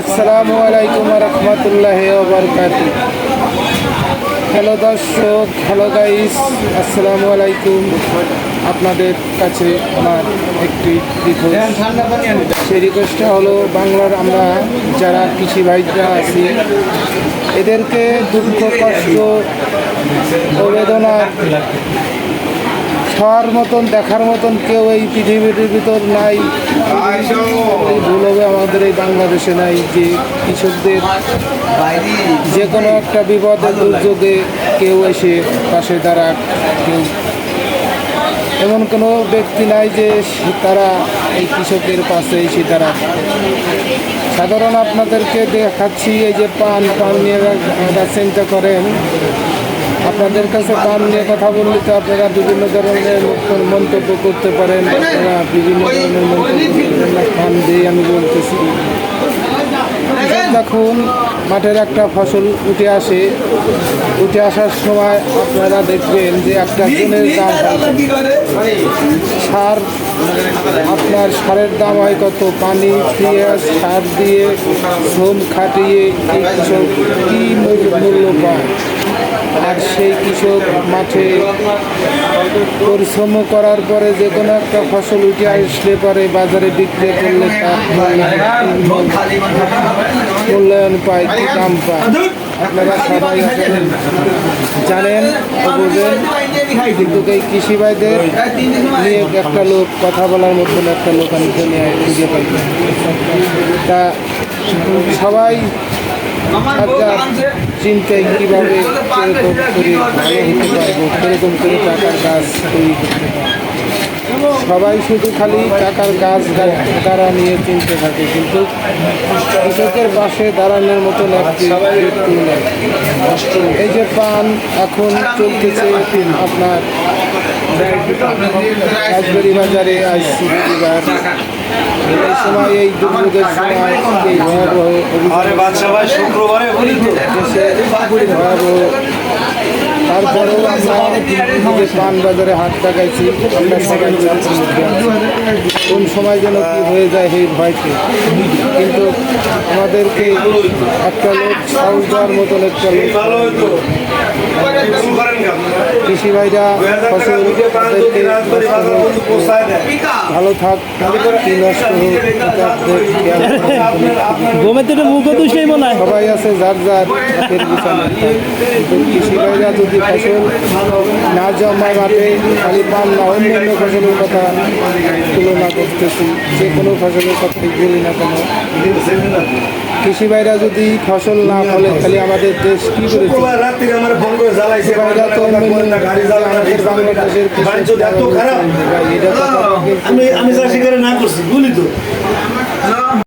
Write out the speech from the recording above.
আসসালামু আলাইকুম রহমতুল্লাহ হ্যালো দর্শক হ্যালো গাইস আসসালামু আলাইকুম। আপনাদের কাছে আমার একটি সেই রিকোয়েস্টটা হলো, বাংলার আমরা যারা কৃষি ভাইরা আছি, এদেরকে দুঃখ, কষ্ট ও বেদনা খাওয়ার মতন, দেখার মতন কেউ এই পৃথিবীর ভিতর নাই। আমাদের এই বাংলাদেশে নাই যে কৃষকদের যে কোনো একটা বিপদে দুর্যোগে কেউ এসে পাশে দাঁড়াক, কেউ এমন কোনো ব্যক্তি নাই যে তারা এই কৃষকের পাশে এসে দাঁড়াক। সাধারণ আপনাদেরকে দেখাচ্ছি এই যে পান পান নিয়ে চিন্তা করেন। আপনাদের কাছে দাম নিয়ে কথা বললে তো আপনারা বিভিন্ন ধরনের মন্তব্য করতে পারেন আপনারা বিভিন্ন ধরনের মন্তব্য দিয়ে আমি বলতেছি। দেখুন মাঠের একটা ফসল উঠে আসে, উঠে আসার সময় আপনারা দেখবেন যে একটা জনের দাম সার, আপনার সারের দাম হয় কত? পানি দিয়ে সার দিয়ে শ্রম খাটিয়ে এই কৃষক কী মূল্য পায়? আর সেই কৃষক মাঠে পরিশ্রম করার পরে যে কোনো একটা ফসল উঠে আসলে পরে বাজারে বিক্রি করলে তার মূল্যায়ন পায় কি দাম পায়। আপনারা সবাই জানেন ও বোঝেন কিন্তু এই কৃষি ভাইদের নিয়ে একটা লোক, কথা বলার মতন একটা লোক আমি খুঁজে পাই। তা সবাই চিন্তায় কীভাবে কীরকম করে ভালো হতে পারব, কীরকম করে টাকার কাজ তৈরি করতে পারব। সবাই শুধু খালি টাকার গাছ দ্বারা নিয়ে চিনতে থাকে কিন্তু কৃষকের পাশে দাঁড়ানোর মতন একটি ব্যক্তি নেই। এই যে পান এখন চলতেছে আপনার রাজবাড়ি বাজারে আইসি এই সময় এই দুর্যোগের সময় ভয়াবহ তারপরেও আমরা পান বাজারে হাট টাকাইছি আমরা সবাই কোন সময় যেন কি হয়ে যায় সেই ভয়কে কিন্তু আমাদেরকে একটা লোক দেওয়ার মতন একটা লোক। কৃষি ভাইরা ফসল ভালো থাক। গোমের তো মনে হয়। সবাই আছে যার যার কৃষি ভাইরা যদি ফসল না জমায় মাঠে খালি পান না অন্যান্য ফসলের কথা তুলনা করতেছি যে কোনো ফসলের কথা বলি না কেন? কৃষি ভাইরা যদি ফসল না ফলে তাহলে আমাদের দেশ কি করে আমি চাষি করে না করছি বলি তো।